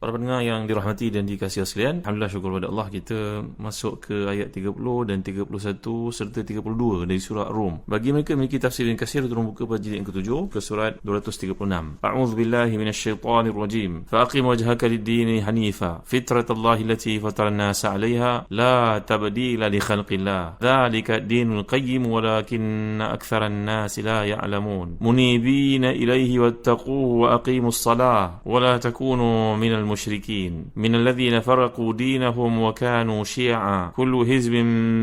Para pendengar yang dirahmati dan dikasihi sekalian, alhamdulillah syukur kepada Allah kita masuk ke ayat 30 dan 31 serta 32 dari surah Rum. Bagi mereka memiliki tafsir yang kasir turun buka pada jilid yang ketujuh ke surat 236. A'udzu billahi minasyaitonir rajim. Faqim wajhaka lid-din hanifa, fitratallahi allati fatara an-nasa 'alayha, la tabdila li khalqillah. Dzalika ad-dinul qayyim walakinna aktharan nasi la ya'lamun. Munibina ilayhi wattaquhu wa aqimus salah wa la takunu minal المشركين من الذين فرقوا دينهم وكانوا شيعا كل حزب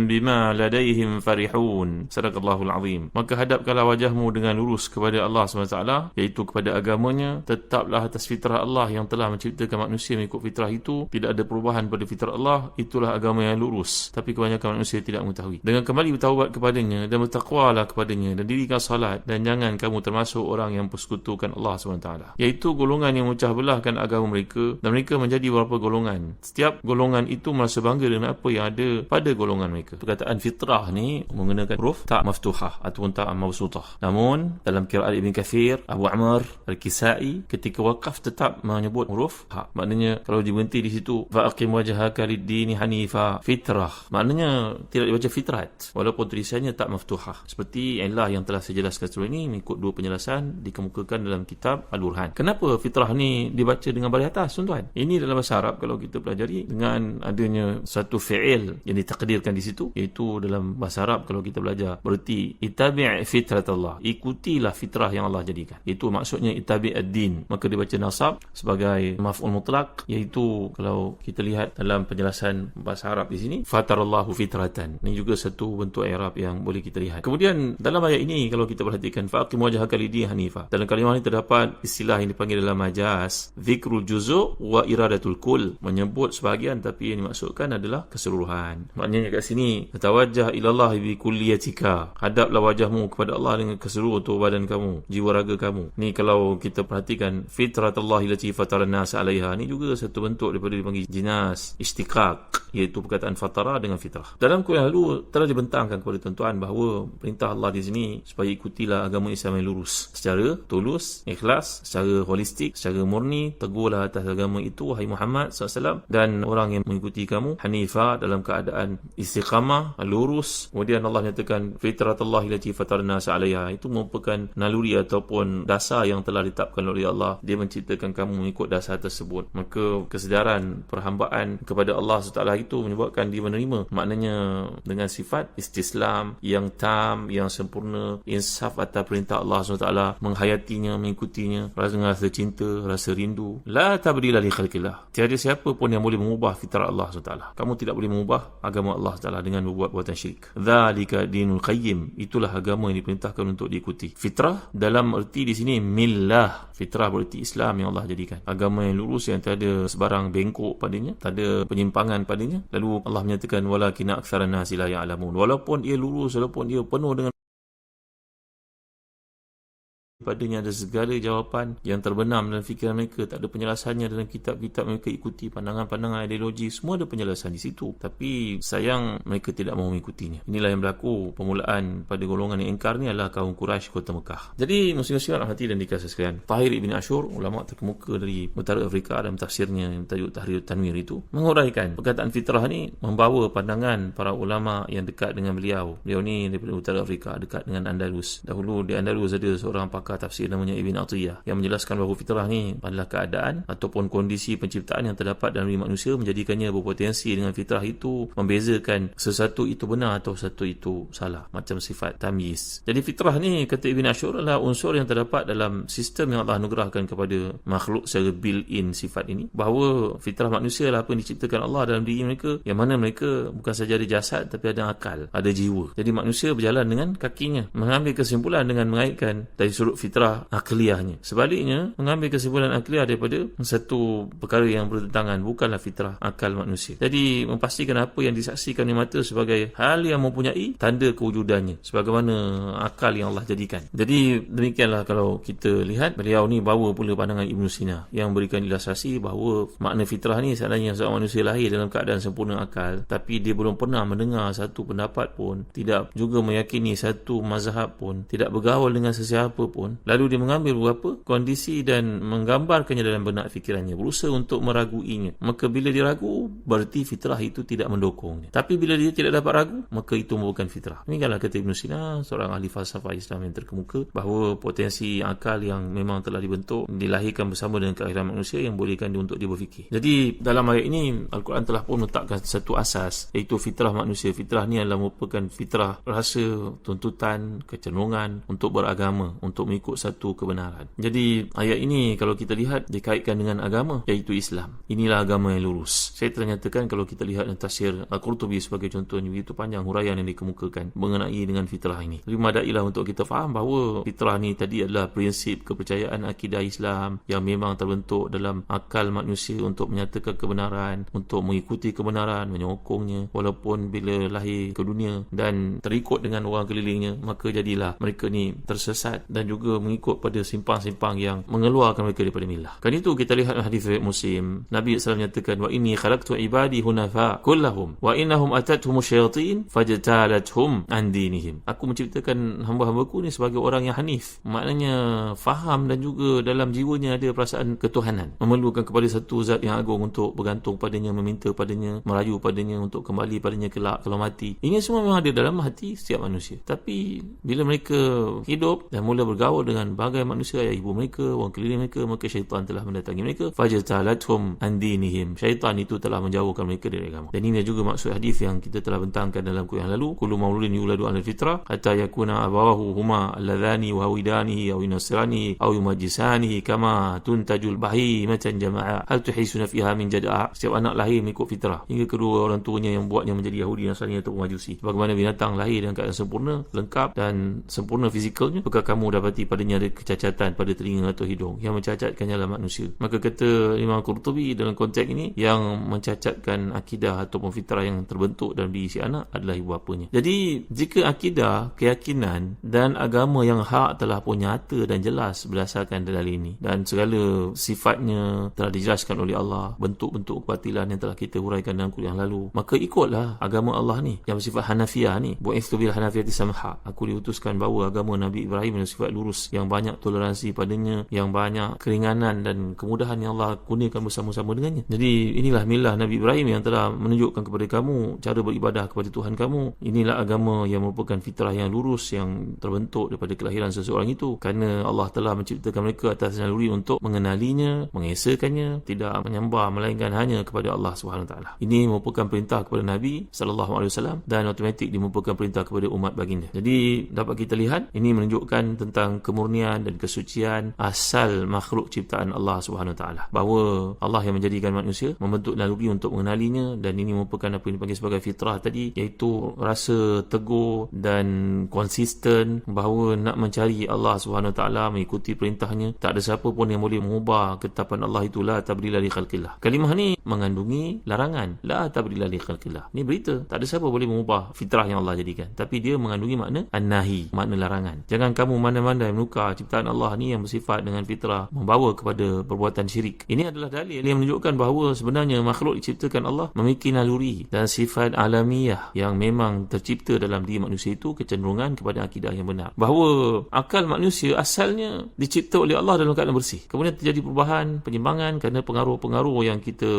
بما لديهم فرحون صدق الله العظيم maka hadapkanlah wajahmu dengan lurus kepada Allah SWT iaitu kepada agamanya tetaplah atas fitrah Allah yang telah menciptakan manusia mengikut fitrah itu tidak ada perubahan pada fitrah Allah itulah agama yang lurus tapi kebanyakan manusia tidak mengetahui dengan kembali bertaubat kepadanya dan bertakwalah kepadanya dan dirikan salat dan jangan kamu termasuk orang yang persekutukan Allah SWT iaitu golongan yang memecah belahkan agama mereka dan mereka menjadi beberapa golongan. Setiap golongan itu merasa bangga dengan apa yang ada pada golongan mereka. Perkataan fitrah ni menggunakan huruf tak maftuhah ataupun tak mabsutah. Namun dalam kiraat Ibn Kathir, Abu Amr, Al-Kisai ketika wakaf tetap menyebut huruf ha. Maknanya kalau diberhenti di situ faqim wajhaka lid-dini hanifa fitrah. Maknanya tidak dibaca fitrat walaupun tulisannya tak maftuhah. Seperti ilah yang telah saya jelaskan sebelum ini mengikut dua penjelasan dikemukakan dalam kitab Al-Burhan. Kenapa fitrah ni dibaca dengan baris atas? Tuan-tuan. Ini dalam bahasa Arab kalau kita pelajari dengan adanya satu fi'il yang ditakdirkan di situ iaitu dalam bahasa Arab kalau kita belajar berarti itabi' fitrat Allah. Ikutilah fitrah yang Allah jadikan. Itu maksudnya itabi' ad-din. Maka dibaca nasab sebagai maf'ul mutlak iaitu kalau kita lihat dalam penjelasan bahasa Arab di sini fatarallahu fitratan. Ini juga satu bentuk i'rab yang boleh kita lihat. Kemudian dalam ayat ini kalau kita perhatikan faqim wajhaka lidi hanifa. Dalam kalimah ini terdapat istilah yang dipanggil dalam majaz zikrul juzu' wa iradatul kul menyebut sebahagian tapi yang dimaksudkan adalah keseluruhan. Maknanya kat sini tawajjah ilallah bi kulliyatika. Hadaplah wajahmu kepada Allah dengan keseluruhan tubuh badan kamu jiwa raga kamu. Ni kalau kita perhatikan fitratullah allati fatara nas alaiha. Ni juga satu bentuk daripada dipanggil jinas istiqaq iaitu perkataan fatara dengan fitrah. Dalam kuliah lalu telah dibentangkan kepada tuan-tuan bahawa perintah Allah di sini supaya ikutilah agama Islam yang lurus. Secara tulus ikhlas secara holistik secara murni teguhlah atas agama itu wahai Muhammad SAW dan orang yang mengikuti kamu hanifa dalam keadaan istiqamah lurus. Kemudian Allah nyatakan fitratullah allati fatarna sa'alaiha itu merupakan naluri ataupun dasar yang telah ditetapkan oleh Allah. Dia menciptakan kamu mengikut dasar tersebut. Maka kesedaran perhambaan kepada Allah SWT itu menyebabkan dia menerima maknanya dengan sifat istislam yang tam yang sempurna insaf atas perintah Allah SWT menghayatinya mengikutinya rasa rasa cinta rasa rindu la tabdila li khalqillah. Tiada siapa pun yang boleh mengubah fitrah Allah SWT. Kamu tidak boleh mengubah agama Allah SWT dengan membuat buatan syirik. Dzalika dinul qayyim. Itulah agama yang diperintahkan untuk diikuti. Fitrah dalam erti di sini millah. Fitrah bererti Islam yang Allah jadikan. Agama yang lurus yang tiada sebarang bengkok padanya, tak ada penyimpangan padanya. Lalu Allah menyatakan walakin aktsaran nasi la ya'lamun. Walaupun ia lurus, walaupun ia penuh dengan padanya ada segala jawapan yang terbenam dalam fikiran mereka. Tak ada penjelasannya dalam kitab-kitab mereka. Ikuti pandangan-pandangan ideologi. Semua ada penjelasan di situ. Tapi sayang mereka tidak mahu mengikutinya. Inilah yang berlaku. Permulaan pada golongan yang ingkar ni adalah kaum Quraisy kota Mekah. Jadi muslim-muslim hati dan dikasih sekalian. Tahir Ibn Ashur ulama terkemuka dari Utara Afrika dalam tafsirnya yang tajuk Tahrir Tanwir itu menguraikan perkataan fitrah ni membawa pandangan para ulama yang dekat dengan beliau. Beliau ni daripada Utara Afrika dekat dengan Andalus. Dahulu di Andalus ada seorang pakar tafsir namanya Ibn Atiyah yang menjelaskan bahawa fitrah ni adalah keadaan ataupun kondisi penciptaan yang terdapat dalam diri manusia menjadikannya berpotensi dengan fitrah itu membezakan sesuatu itu benar atau sesuatu itu salah macam sifat tamyiz. Jadi fitrah ni kata Ibn Ashur adalah unsur yang terdapat dalam sistem yang Allah anugerahkan kepada makhluk secara built-in sifat ini bahawa fitrah manusia adalah apa yang diciptakan Allah dalam diri mereka yang mana mereka bukan saja ada jasad tapi ada akal, ada jiwa. Jadi manusia berjalan dengan kakinya mengambil kesimpulan dengan mengaitkan dari sudut fitrah akliyahnya. Sebaliknya, mengambil kesimpulan akliyah daripada satu perkara yang bertentangan bukanlah fitrah akal manusia. Jadi memastikan apa yang disaksikan di mata sebagai hal yang mempunyai tanda kewujudannya sebagaimana akal yang Allah jadikan. Jadi demikianlah kalau kita lihat beliau ni bawa pula pandangan Ibn Sina yang berikan ilustrasi bahawa makna fitrah ni sebenarnya seorang manusia lahir dalam keadaan sempurna akal tapi dia belum pernah mendengar satu pendapat pun tidak juga meyakini satu mazhab pun tidak bergaul dengan sesiapa pun lalu dia mengambil beberapa kondisi dan menggambarkannya dalam benak fikirannya. Berusaha untuk meraguinya. Maka bila dia ragu berarti fitrah itu tidak mendukungnya. Tapi bila dia tidak dapat ragu maka itu merupakan fitrah. Ini adalah kata Ibn Sina seorang ahli falsafah Islam yang terkemuka bahawa potensi akal yang memang telah dibentuk dilahirkan bersama dengan kelahiran manusia yang bolehkan dia untuk dia berfikir. Jadi dalam ayat ini Al-Quran telah pun meletakkan satu asas iaitu fitrah manusia. Fitrah ni adalah merupakan fitrah rasa tuntutan kecenderungan untuk beragama untuk mengikut satu kebenaran. Jadi ayat ini kalau kita lihat dikaitkan dengan agama iaitu Islam. Inilah agama yang lurus. Saya telah nyatakan kalau kita lihat tafsir Al-Qurtubi sebagai contoh ini begitu panjang huraian yang dikemukakan mengenai dengan fitrah ini. Jadi madailah untuk kita faham bahawa fitrah ni tadi adalah prinsip kepercayaan akidah Islam yang memang terbentuk dalam akal manusia untuk menyatakan kebenaran untuk mengikuti kebenaran menyokongnya walaupun bila lahir ke dunia dan terikut dengan orang kelilingnya maka jadilah mereka ni tersesat dan juga mengikut pada simpang-simpang yang mengeluarkan mereka daripada milah. Kan itu kita lihat hadis riwayat muslim Nabi SAW menyatakan wa inni khalaqtu ibadi hunafa kullahum wa innahum atathum syayatin fajtalathum an dinihim. Aku menciptakan hamba-hambaku ni sebagai orang yang hanif. Maknanya faham dan juga dalam jiwanya ada perasaan ketuhanan. Memerlukan kepada satu zat yang agung untuk bergantung padanya meminta padanya merayu padanya untuk kembali padanya kelak kalau mati. Ini semua memang ada dalam hati setiap manusia. Tapi bila mereka hidup dan mula bergaul dengan bagai manusia ayah ibu mereka orang keliling mereka maka syaitan telah mendatangi mereka. Fajtalathum an dinihim syaitan itu telah menjauhkan mereka dari agama. Dan ini juga maksud hadis yang kita telah bentangkan dalam kuliah yang lalu. Kullu mauludin yuladu ala fitrah hatta yakuna abawahu huma alladhani wa hawidanihi aw yunasirani aw yumajisani kama tuntajul bahi macam jama'a. Hal tuhisuna fiha min jada'a setiap anak lahir mengikut fitrah. Hingga kedua orang tuanya yang buatnya menjadi Yahudi Nasrani atau Majusi. Bagaimana binatang lahir dengan keadaan sempurna lengkap dan sempurna fizikalnya maka kamu dapati padanya ada kecacatan pada telinga atau hidung. Yang mencacatkannya adalah manusia. Maka kata Imam Qurtubi dalam konteks ini yang mencacatkan akidah ataupun fitrah yang terbentuk dalam diri si anak adalah ibu bapanya. Jadi jika akidah keyakinan dan agama yang hak telah pun nyata dan jelas berdasarkan dalil ini dan segala sifatnya telah dijelaskan oleh Allah bentuk-bentuk kebatilan yang telah kita huraikan dalam kuliah lalu maka ikutlah agama Allah ni. Yang bersifat Hanafiyah ni. Bu'istu bil Hanafiyati samha. Aku diutuskan bahawa agama Nabi Ibrahim yang sifat lurus yang banyak toleransi padanya yang banyak keringanan dan kemudahan yang Allah kurniakan bersama-sama dengannya. Jadi inilah milah Nabi Ibrahim yang telah menunjukkan kepada kamu cara beribadah kepada Tuhan kamu. Inilah agama yang merupakan fitrah yang lurus yang terbentuk daripada kelahiran seseorang itu. Kerana Allah telah menciptakan mereka atas naluri untuk mengenalinya mengesakannya tidak menyembah melainkan hanya kepada Allah taala. Ini merupakan perintah kepada Nabi wasallam dan automatik dia merupakan perintah kepada umat baginda. Jadi dapat kita lihat ini menunjukkan tentang kemurnian dan kesucian asal makhluk ciptaan Allah Subhanahu taala. Bahawa Allah yang menjadikan manusia membentuk naluri untuk mengenalinya dan ini merupakan apa yang dipanggil sebagai fitrah tadi iaitu rasa teguh dan konsisten bahawa nak mencari Allah Subhanahu taala mengikuti perintahnya tak ada siapa pun yang boleh mengubah ketetapan Allah itulah tabdila li khalqillah. Kalimah ni mengandungi larangan la tabdila li khalqillah. Ni berita tak ada siapa boleh mengubah fitrah yang Allah jadikan. Tapi dia mengandungi makna an-nahi makna larangan. Jangan kamu mana-mana menukar ciptaan Allah ni yang bersifat dengan fitrah membawa kepada perbuatan syirik. Ini adalah dalil yang menunjukkan bahawa sebenarnya makhluk diciptakan Allah memiliki naluri dan sifat alamiah yang memang tercipta dalam diri manusia itu kecenderungan kepada akidah yang benar. Bahawa akal manusia asalnya dicipta oleh Allah dalam keadaan bersih. Kemudian terjadi perubahan penyimpangan kerana pengaruh-pengaruh yang kita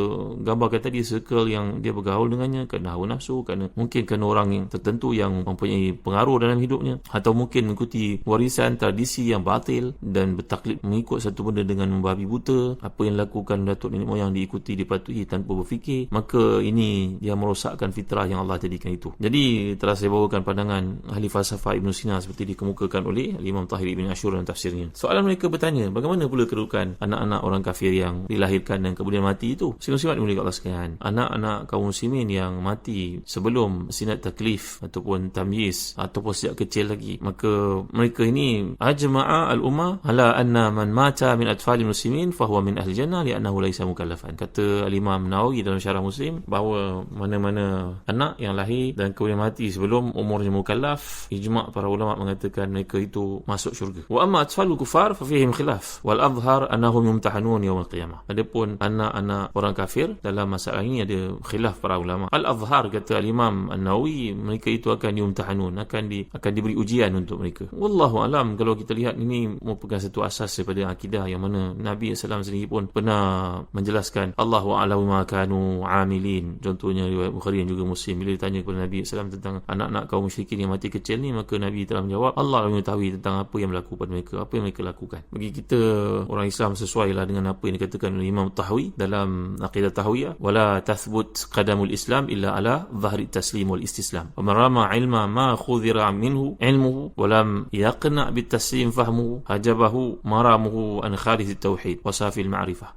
gambarkan tadi circle yang dia bergaul dengannya kerana hawa nafsu kerana mungkin kerana orang yang tertentu yang mempunyai pengaruh dalam hidupnya atau mungkin mengikuti warisan tradisi tradisi yang batil dan bertaklid mengikut satu benda dengan membabi buta apa yang lakukan datuk nenek moyang diikuti dipatuhi tanpa berfikir maka ini dia merosakkan fitrah yang Allah jadikan itu. Jadi telah saya bawakan pandangan ahli falsafah Ibn Sina seperti dikemukakan oleh Imam Tahir Ibn Ashur dalam tafsirnya. Soalan mereka bertanya bagaimana pula kedudukan anak-anak orang kafir yang dilahirkan dan kemudian mati itu? Sifat dimulai Allah sekalian. Anak-anak kaum muslimin yang mati sebelum sinat taklif ataupun tamyiz ataupun sejak kecil lagi maka mereka ini ajma'a al-umma ala anna man mata min atfal muslimin fahuwa min ahli jannah li'annahu laysa mukallafan. Kata al-imam Nawawi dalam syarah muslim bahawa mana-mana anak yang lahir dan kemudian mati sebelum umurnya mukallaf ijma' para ulama mengatakan mereka itu masuk syurga. Wa amma atfal kufar fa fihim khilaf. Wal adhhar annahum yumtahanun yawm al-qiyamah. Adapun anak-anak orang kafir dalam masalah ini ada khilaf para ulama. Al-adhhar kata al-imam An-Nawawi mereka itu akan diumtahanun akan di akan diberi ujian untuk mereka. Wallahu alam kalau kita lihat ini merupakan satu asas daripada akidah yang mana Nabi SAW sendiri pun pernah menjelaskan a'lamu ma kanu amilin. Contohnya riwayat Bukhari yang juga Muslim. Bila ditanya kepada Nabi SAW tentang anak-anak kaum musyrikin yang mati kecil ni maka Nabi telah menjawab Allah yang mengetahui tentang apa yang berlaku pada mereka apa yang mereka lakukan. Bagi kita orang Islam sesuai lah dengan apa yang dikatakan oleh Imam Tahwi dalam aqidah Tahwiyah wala tathbut qadamul Islam illa ala dhahri taslim wal istislam. Wa man rama ilma ma khudhira minhu ilmuhu wa lam yaqna bit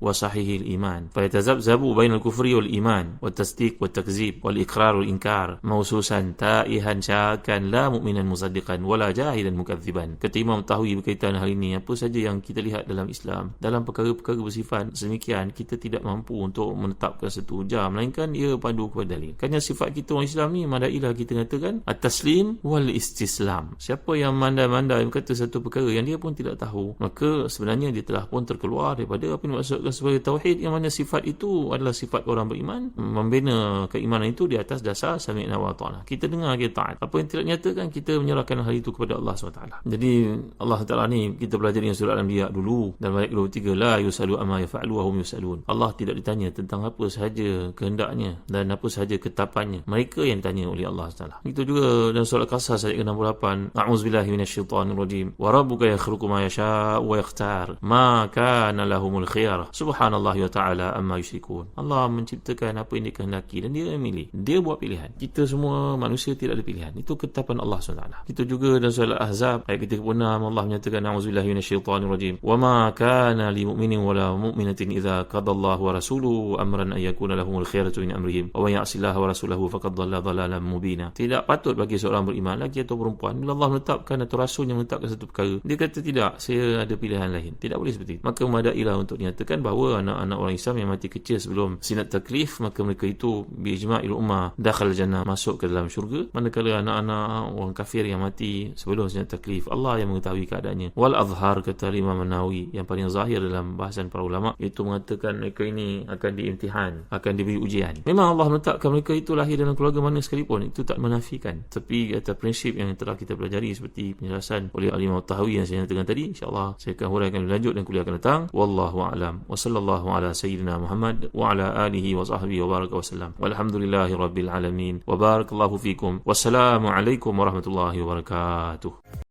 wa sahih al iman fa yatazabzabu bain al kufri wal iman wa tasdiq wa takzib wal iqrar wal inkar mawsusan ta'ihan syakan la mu'minan musaddiqan wala jahilan mukadziban kata Imam Tahwi berkaitan hal ini. Apa saja yang kita lihat dalam Islam dalam perkara-perkara bersifat sedemikian kita tidak mampu untuk menetapkan satu jam. Melainkan ia padu kepada dalil. Kerana sifat kita orang Islam ni madailah kita katakan at-taslim wal istislam siapa yang mandai-mandai kata satu perkara yang dia pun tidak tahu maka sebenarnya dia telah pun terkeluar daripada apa yang dimaksudkan sebagai tauhid yang mana sifat itu adalah sifat orang beriman membina keimanan itu di atas dasar sami'na wa ta'ala. Kita dengar kita taat. Apa yang tidak nyatakan kita menyerahkan hal itu kepada Allah SWT. Jadi Allah Ta'ala ni kita belajar dengan surah Al-Anbiya dulu dalam ayat 23 la yusalu amma yafa'alu wa hum yusalun. Allah tidak ditanya tentang apa sahaja kehendaknya dan apa sahaja ketapannya. Mereka yang ditanya oleh Allah SWT. Itu juga dalam surah Al-Qasas ayat ke-68 a'udzubillahi minasyaitanirrajim wa yakhluqu ma yasha' wa yakhtar. Ma kana lahumul khiyarah subhanallah wa ta'ala amma yusyrikun Allah menciptakan apa yang dikehendaki dan dia yang milih. Dia buat pilihan. Kita semua manusia tidak ada pilihan. Itu ketetapan Allah SWT. Itu juga dalam surah Al-Ahzab ayat ke-36 Allah menyatakan a'udzubillahi minasyaitanirrajim. Wa ma kana li mu'minin wa la mu'minatin idza qadallahu wa rasuluhu amran an yakuna lahumul khiyaratu min amrihim. Wa man ya'sillaha wa rasulahu faqad dhalla dhalalan mubina. Tidak patut bagi seorang beriman lagi atau perempuan. Bila Allah menetapkan atau rasulnya menetapkan satu perkara dia kata tidak saya ada pilihan lain. Tidak boleh seperti itu. Maka memadailah untuk dinyatakan bahawa anak-anak orang Islam yang mati kecil sebelum sinat taklif maka mereka itu biijma'il ummah dakhal jannah masuk ke dalam syurga. Manakala anak-anak orang kafir yang mati sebelum sinat taklif Allah yang mengetahui keadaannya. Wal azhar kata Imam Nawawi yang paling zahir dalam bahasan para ulama itu mengatakan mereka ini akan diimtihan akan diberi ujian. Memang Allah menetapkan mereka itu lahir dalam keluarga mana sekalipun itu tak menafikan. Tapi atas prinsip yang telah kita pelajari seperti penjelasan oleh Alimah Tahawi yang saya nyatakan tadi insyaAllah saya akan huraikan lanjut dan kuliah akan datang. Wallahu a'lam. Wa sallallahu ala sayyidina Muhammad wa ala alihi wa sahbihi wa baraka wa sallam. Walhamdulillahi rabbil alamin. Wa barakallahu fikum. Wassalamu alaikum warahmatullahi wabarakatuh